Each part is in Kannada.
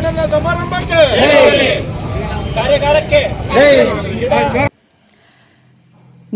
ವೇತನ ಸಮಾರಂಭಕ್ಕೆ. ಕಾರ್ಯಾಗಾರಕ್ಕೆ.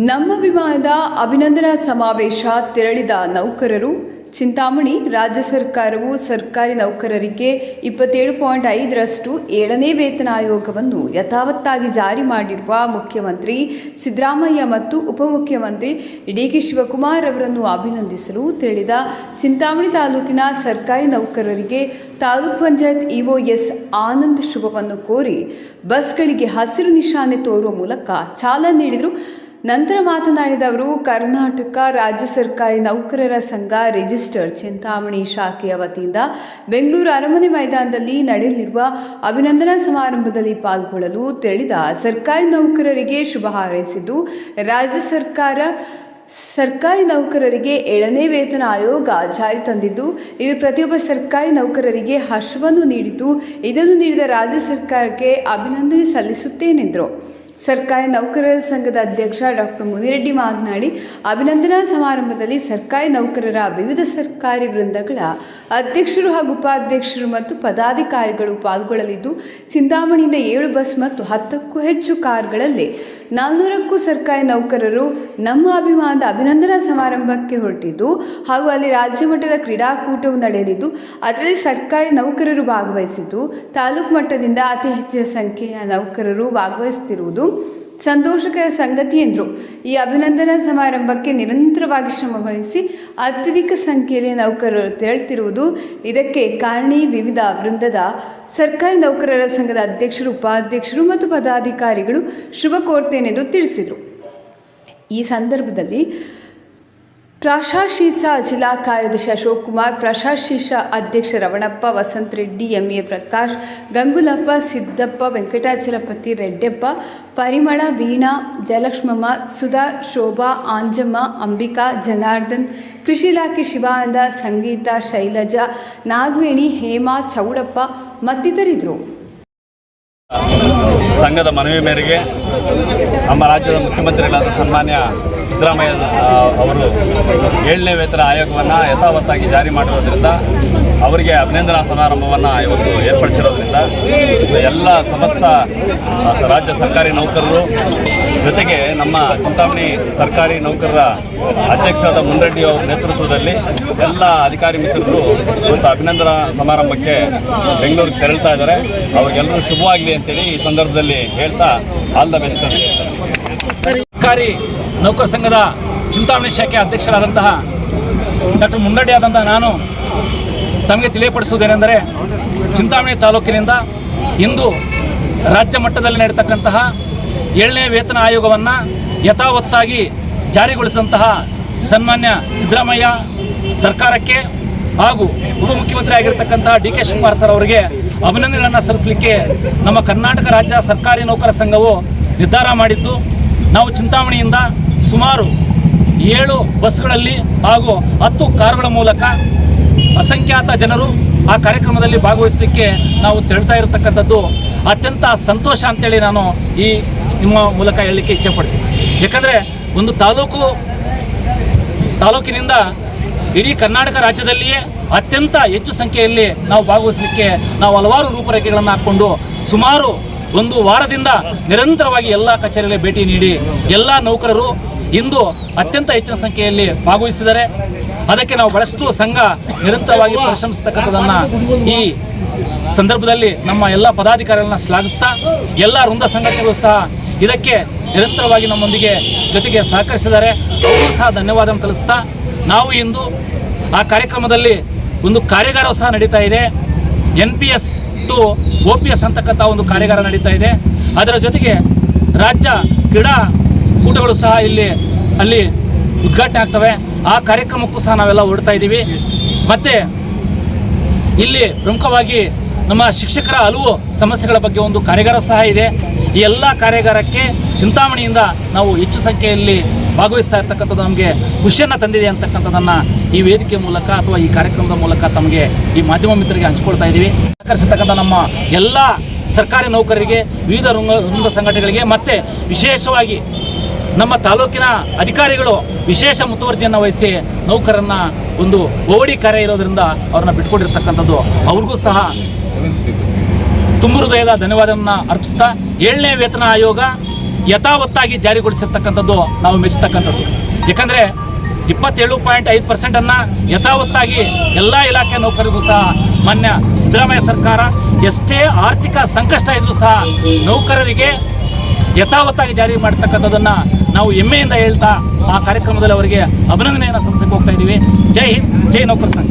ನಮ್ಮ ವಿಮಾನದ ಅಭಿನಂದನಾ ಸಮಾವೇಶ ತೆರಳಿದ ನೌಕರರು ಚಿಂತಾಮಣಿ ರಾಜ್ಯ ಸರ್ಕಾರವು ಸರ್ಕಾರಿ ನೌಕರರಿಗೆ ಇಪ್ಪತ್ತೇಳು ಪಾಯಿಂಟ್ ಐದರಷ್ಟು ಏಳನೇ ವೇತನ ಆಯೋಗವನ್ನು ಯಥಾವತ್ತಾಗಿ ಜಾರಿ ಮಾಡಿರುವ ಮುಖ್ಯಮಂತ್ರಿ ಸಿದ್ದರಾಮಯ್ಯ ಮತ್ತು ಉಪಮುಖ್ಯಮಂತ್ರಿ ಡಿ ಕೆ ಶಿವಕುಮಾರ್ ಅವರನ್ನು ಅಭಿನಂದಿಸಲು ತೆರಳಿದ ಚಿಂತಾಮಣಿ ತಾಲೂಕಿನ ಸರ್ಕಾರಿ ನೌಕರರಿಗೆ ತಾಲೂಕ್ ಪಂಚಾಯತ್ ಇಒ ಎಸ್ ಆನಂದ್ ಶುಭವನ್ನು ಕೋರಿ ಬಸ್ಗಳಿಗೆ ಹಸಿರು ನಿಶಾನೆ ತೋರುವ ಮೂಲಕ ಚಾಲನೆ ನೀಡಿದರು ನಂತರ ಮಾತನಾಡಿದ ಅವರು ಕರ್ನಾಟಕ ರಾಜ್ಯ ಸರ್ಕಾರಿ ನೌಕರರ ಸಂಘ ರಿಜಿಸ್ಟರ್ ಚಿಂತಾಮಣಿ ಶಾಖೆಯ ವತಿಯಿಂದ ಬೆಂಗಳೂರು ಅರಮನೆ ಮೈದಾನದಲ್ಲಿ ನಡೆಯಲಿರುವ ಅಭಿನಂದನಾ ಸಮಾರಂಭದಲ್ಲಿ ಪಾಲ್ಗೊಳ್ಳಲು ತೆರಳಿದ ಸರ್ಕಾರಿ ನೌಕರರಿಗೆ ಶುಭ ಹಾರೈಸಿದ್ದು, ರಾಜ್ಯ ಸರ್ಕಾರ ಸರ್ಕಾರಿ ನೌಕರರಿಗೆ ಏಳನೇ ವೇತನ ಆಯೋಗ ಜಾರಿ ತಂದಿದ್ದು ಇದು ಪ್ರತಿಯೊಬ್ಬ ಸರ್ಕಾರಿ ನೌಕರರಿಗೆ ಹರ್ಷವನ್ನು ನೀಡಿದ್ದು, ಇದನ್ನು ನೀಡಿದ ರಾಜ್ಯ ಸರ್ಕಾರಕ್ಕೆ ಅಭಿನಂದನೆ ಸಲ್ಲಿಸುತ್ತೇನೆಂದರು. ಸರ್ಕಾರಿ ನೌಕರರ ಸಂಘದ ಅಧ್ಯಕ್ಷ ಡಾಕ್ಟರ್ ಮುನಿರೆಡ್ಡಿ ಮಾತನಾಡಿ ಅಭಿನಂದನಾ ಸಮಾರಂಭದಲ್ಲಿ ಸರ್ಕಾರಿ ನೌಕರರ ವಿವಿಧ ಸರ್ಕಾರಿ ವೃಂದಗಳ ಅಧ್ಯಕ್ಷರು ಹಾಗೂ ಉಪಾಧ್ಯಕ್ಷರು ಮತ್ತು ಪದಾಧಿಕಾರಿಗಳು ಪಾಲ್ಗೊಳ್ಳಲಿದ್ದು ಚಿಂತಾಮಣಿಯಿಂದ ಏಳು ಬಸ್ ಮತ್ತು ಹತ್ತಕ್ಕೂ ಹೆಚ್ಚು ಕಾರ್ಗಳಲ್ಲಿ ನಾಲ್ನೂರಕ್ಕೂ ಸರ್ಕಾರಿ ನೌಕರರು ನಮ್ಮ ಅಭಿಮಾನದ ಅಭಿನಂದನಾ ಸಮಾರಂಭಕ್ಕೆ ಹೊರಟಿದ್ದು, ಹಾಗೂ ಅಲ್ಲಿ ರಾಜ್ಯ ಮಟ್ಟದ ಕ್ರೀಡಾಕೂಟವು ನಡೆಯಲಿದ್ದು, ಅದರಲ್ಲಿ ಸರ್ಕಾರಿ ನೌಕರರು ಭಾಗವಹಿಸಿದ್ದು, ತಾಲೂಕು ಮಟ್ಟದಿಂದ ಅತಿ ಹೆಚ್ಚಿನ ಸಂಖ್ಯೆಯ ನೌಕರರು ಭಾಗವಹಿಸುತ್ತಿರುವುದು ಸಂತೋಷಕರ ಸಂಗತಿ ಎಂದರು. ಈ ಅಭಿನಂದನಾ ಸಮಾರಂಭಕ್ಕೆ ನಿರಂತರವಾಗಿ ಶ್ರಮ ವಹಿಸಿ ಅತ್ಯಧಿಕ ಸಂಖ್ಯೆಯಲ್ಲಿ ನೌಕರರು ತೆರಳುತ್ತಿರುವುದು ಇದಕ್ಕೆ ಕಾರಣಿ ವಿವಿಧ ವೃಂದದ ಸರ್ಕಾರಿ ನೌಕರರ ಸಂಘದ ಅಧ್ಯಕ್ಷರು, ಉಪಾಧ್ಯಕ್ಷರು ಮತ್ತು ಪದಾಧಿಕಾರಿಗಳು ಶುಭ ಕೋರ್ತೇನೆಂದು ತಿಳಿಸಿದರು. ಈ ಸಂದರ್ಭದಲ್ಲಿ ಪ್ರಾಶಾಶೀಸ ಜಿಲ್ಲಾ ಕಾರ್ಯದರ್ಶಿ ಅಶೋಕ್ ಕುಮಾರ್, ಪ್ರಾಶಾಶೀಸ ಅಧ್ಯಕ್ಷ ರವಣಪ್ಪ, ವಸಂತ್ ರೆಡ್ಡಿ ಎಂ ಎ ಪ್ರಕಾಶ್, ಗಂಗುಲಪ್ಪ, ಸಿದ್ದಪ್ಪ, ವೆಂಕಟಾಚಲಪತಿ ರೆಡ್ಡಪ್ಪ, ಪರಿಮಳ, ವೀಣಾ ಜಯಲಕ್ಷ್ಮಮ್ಮ ಸುಧಾ, ಶೋಭಾ, ಆಂಜಮ್ಮ, ಅಂಬಿಕಾ, ಜನಾರ್ದನ್, ಕೃಷಿ ಇಲಾಖೆ ಶಿವಾನಂದ, ಸಂಗೀತ, ಶೈಲಜಾ, ನಾಗವೇಣಿ, ಹೇಮಾ, ಚೌಡಪ್ಪ ಮತ್ತಿತರಿದ್ದರು. ಸಂಘದ ಮನವಿ ಮೇರೆಗೆ ನಮ್ಮ ರಾಜ್ಯದ ಮುಖ್ಯಮಂತ್ರಿಗಳಾದ ಸನ್ಮಾನ್ಯ ಸಿದ್ದರಾಮಯ್ಯ ಅವರು ಏಳನೇ ವೇತನ ಆಯೋಗವನ್ನು ಯಥಾವತ್ತಾಗಿ ಜಾರಿ ಮಾಡಿರೋದ್ರಿಂದ ಅವರಿಗೆ ಅಭಿನಂದನಾ ಸಮಾರಂಭವನ್ನು ಇವತ್ತು ಏರ್ಪಡಿಸಿರೋದ್ರಿಂದ ಎಲ್ಲ ಸಮಸ್ತ ರಾಜ್ಯ ಸರ್ಕಾರಿ ನೌಕರರು ಜೊತೆಗೆ ನಮ್ಮ ಚಿಂತಾಮಣಿ ಸರ್ಕಾರಿ ನೌಕರರ ಅಧ್ಯಕ್ಷರಾದ ಮುನ್ರೆಡ್ಡಿ ಅವರ ನೇತೃತ್ವದಲ್ಲಿ ಎಲ್ಲ ಅಧಿಕಾರಿ ಮಿತ್ರರು ಇವತ್ತು ಅಭಿನಂದನಾ ಸಮಾರಂಭಕ್ಕೆ ಬೆಂಗಳೂರಿಗೆ ತೆರಳ್ತಾ ಇದ್ದಾರೆ. ಅವ್ರಿಗೆಲ್ಲರೂ ಶುಭವಾಗಲಿ ಅಂತೇಳಿ ಈ ಸಂದರ್ಭದಲ್ಲಿ ಹೇಳ್ತಾ ಆಲ್ ದ ಬೆಸ್ಟ್ ಅಂತ ಸರ್ಕಾರಿ ನೌಕರ ಸಂಘದ ಚಿಂತಾಮಣಿ ಶಾಖೆ ಅಧ್ಯಕ್ಷರಾದಂತಹ ಡಾಕ್ಟರ್ ಮುನ್ನಡ್ಡಿ ಆದಂತಹ ನಾನು ತಮಗೆ ತಿಳಿಯಪಡಿಸುವುದೇನೆಂದರೆ ಚಿಂತಾಮಣಿ ತಾಲೂಕಿನಿಂದ ಇಂದು ರಾಜ್ಯ ಮಟ್ಟದಲ್ಲಿ ನಡೀತಕ್ಕಂತಹ ಏಳನೇ ವೇತನ ಆಯೋಗವನ್ನು ಯಥಾವತ್ತಾಗಿ ಜಾರಿಗೊಳಿಸಿದಂತಹ ಸನ್ಮಾನ್ಯ ಸಿದ್ದರಾಮಯ್ಯ ಸರ್ಕಾರಕ್ಕೆ ಹಾಗೂ ಉಪಮುಖ್ಯಮಂತ್ರಿ ಆಗಿರತಕ್ಕಂತಹ ಡಿ ಕೆ ಶಿವಕುಮಾರ್ ಸರ್ ಅವರಿಗೆ ಅಭಿನಂದನೆಗಳನ್ನು ಸಲ್ಲಿಸಲಿಕ್ಕೆ ನಮ್ಮ ಕರ್ನಾಟಕ ರಾಜ್ಯ ಸರ್ಕಾರಿ ನೌಕರ ಸಂಘವು ನಿರ್ಧಾರ ಮಾಡಿದ್ದು, ನಾವು ಚಿಂತಾಮಣಿಯಿಂದ ಸುಮಾರು ಏಳು ಬಸ್ಗಳಲ್ಲಿ ಹಾಗೂ ಹತ್ತು ಕಾರುಗಳ ಮೂಲಕ ಅಸಂಖ್ಯಾತ ಜನರು ಆ ಕಾರ್ಯಕ್ರಮದಲ್ಲಿ ಭಾಗವಹಿಸಲಿಕ್ಕೆ ನಾವು ತೆರಳ್ತಾ ಇರತಕ್ಕಂಥದ್ದು ಅತ್ಯಂತ ಸಂತೋಷ ಅಂತೇಳಿ ನಾನು ಈ ನಿಮ್ಮ ಮೂಲಕ ಹೇಳಲಿಕ್ಕೆ ಇಚ್ಛೆ ಪಡ್ತೀನಿ. ಯಾಕಂದರೆ ಒಂದು ತಾಲೂಕು, ತಾಲೂಕಿನಿಂದ ಇಡೀ ಕರ್ನಾಟಕ ರಾಜ್ಯದಲ್ಲಿಯೇ ಅತ್ಯಂತ ಹೆಚ್ಚು ಸಂಖ್ಯೆಯಲ್ಲಿ ನಾವು ಭಾಗವಹಿಸಲಿಕ್ಕೆ ನಾವು ಹಲವಾರು ರೂಪರೇಖೆಗಳನ್ನು ಹಾಕ್ಕೊಂಡು ಸುಮಾರು ಒಂದು ವಾರದಿಂದ ನಿರಂತರವಾಗಿ ಎಲ್ಲ ಕಚೇರಿಗಳಿಗೆ ಭೇಟಿ ನೀಡಿ ಎಲ್ಲ ನೌಕರರು ಇಂದು ಅತ್ಯಂತ ಹೆಚ್ಚಿನ ಸಂಖ್ಯೆಯಲ್ಲಿ ಭಾಗವಹಿಸಿದ್ದಾರೆ. ಅದಕ್ಕೆ ನಾವು ಬಹಳಷ್ಟು ಸಂಘ ನಿರಂತರವಾಗಿ ಪ್ರಶಂಸತಕ್ಕಂಥದ್ದನ್ನು ಈ ಸಂದರ್ಭದಲ್ಲಿ ನಮ್ಮ ಎಲ್ಲ ಪದಾಧಿಕಾರಿಗಳನ್ನ ಶ್ಲಾಘಿಸ್ತಾ ಎಲ್ಲ ವೃಂದ ಸಂಘಟನೆಗಳು ಸಹ ಇದಕ್ಕೆ ನಿರಂತರವಾಗಿ ನಮ್ಮೊಂದಿಗೆ ಜೊತೆಗೆ ಸಹಕರಿಸಿದ್ದಾರೆ. ಅವರು ಸಹ ಧನ್ಯವಾದ ತಿಳಿಸ್ತಾ ನಾವು ಇಂದು ಆ ಕಾರ್ಯಕ್ರಮದಲ್ಲಿ ಒಂದು ಕಾರ್ಯಾಗಾರ ಸಹ ನಡೀತಾ ಇದೆ. N P S to O P S ಅಂತಕ್ಕಂಥ ಒಂದು ಕಾರ್ಯಾಗಾರ ನಡೀತಾ ಇದೆ. ಅದರ ಜೊತೆಗೆ ರಾಜ್ಯ ಕ್ರೀಡಾ ಕೂಟಗಳು ಸಹ ಇಲ್ಲಿ, ಅಲ್ಲಿ ಉದ್ಘಾಟನೆ ಆಗ್ತವೆ. ಆ ಕಾರ್ಯಕ್ರಮಕ್ಕೂ ಸಹ ನಾವೆಲ್ಲ ಹೊರಡ್ತಾ ಇದ್ದೀವಿ. ಮತ್ತು ಇಲ್ಲಿ ಪ್ರಮುಖವಾಗಿ ನಮ್ಮ ಶಿಕ್ಷಕರ ಹಲವು ಸಮಸ್ಯೆಗಳ ಬಗ್ಗೆ ಒಂದು ಕಾರ್ಯಾಗಾರ ಸಹ ಇದೆ. ಈ ಎಲ್ಲ ಕಾರ್ಯಾಗಾರಕ್ಕೆ ಚಿಂತಾಮಣಿಯಿಂದ ನಾವು ಹೆಚ್ಚು ಸಂಖ್ಯೆಯಲ್ಲಿ ಭಾಗವಹಿಸ್ತಾ ಇರ್ತಕ್ಕಂಥದ್ದು ನಮಗೆ ಖುಷಿಯನ್ನು ತಂದಿದೆ ಅಂತಕ್ಕಂಥದ್ದನ್ನು ಈ ವೇದಿಕೆ ಮೂಲಕ ಅಥವಾ ಈ ಕಾರ್ಯಕ್ರಮದ ಮೂಲಕ ತಮಗೆ ಈ ಮಾಧ್ಯಮ ಮಿತ್ರರಿಗೆ ಹಂಚಿಕೊಳ್ತಾ ಇದ್ದೀವಿ. ಸಹಕರಿಸತಕ್ಕಂಥ ನಮ್ಮ ಎಲ್ಲ ಸರ್ಕಾರಿ ನೌಕರರಿಗೆ, ವಿವಿಧ ರಂಗ ರಂಗ ಸಂಘಟನೆಗಳಿಗೆ ಮತ್ತು ವಿಶೇಷವಾಗಿ ನಮ್ಮ ತಾಲೂಕಿನ ಅಧಿಕಾರಿಗಳು ವಿಶೇಷ ಮುತುವರ್ಜಿಯನ್ನು ವಹಿಸಿ ನೌಕರನ್ನ ಒಂದು ಓಡಿ ಕಾರ್ಯ ಇರೋದ್ರಿಂದ ಅವ್ರನ್ನ ಬಿಟ್ಕೊಂಡಿರ್ತಕ್ಕಂಥದ್ದು ಅವ್ರಿಗೂ ಸಹ ತುಂಬ ಹೃದಯದ ಧನ್ಯವಾದವನ್ನು ಅರ್ಪಿಸ್ತಾ ಏಳನೇ ವೇತನ ಆಯೋಗ ಯಥಾವತ್ತಾಗಿ ಜಾರಿಗೊಳಿಸಿರ್ತಕ್ಕಂಥದ್ದು ನಾವು ಮೆಚ್ಚತಕ್ಕಂಥದ್ದು ಯಾಕಂದರೆ ಇಪ್ಪತ್ತೇಳು ಪಾಯಿಂಟ್ ಐದು ಪರ್ಸೆಂಟನ್ನು ಯಥಾವತ್ತಾಗಿ ಎಲ್ಲ ಇಲಾಖೆ ನೌಕರಿಗೂ ಸಹ ಮಾನ್ಯ ಸಿದ್ದರಾಮಯ್ಯ ಸರ್ಕಾರ ಎಷ್ಟೇ ಆರ್ಥಿಕ ಸಂಕಷ್ಟ ಇದ್ರೂ ಸಹ ನೌಕರರಿಗೆ ಯಥಾವತ್ತಾಗಿ ಜಾರಿ ಮಾಡ್ತಕ್ಕಂಥದ್ದನ್ನು ನಾವು ಹೆಮ್ಮೆಯಿಂದ ಹೇಳ್ತಾ ಆ ಕಾರ್ಯಕ್ರಮದಲ್ಲಿ ಅವರಿಗೆ ಅಭಿನಂದನೆಯನ್ನು ಸಲ್ಲಿಸಕ್ಕೆ ಹೋಗ್ತಾ ಇದ್ದೀವಿ. ಜೈ ಹಿಂದ್, ಜೈ ನೌಕರ ಸಂಘ.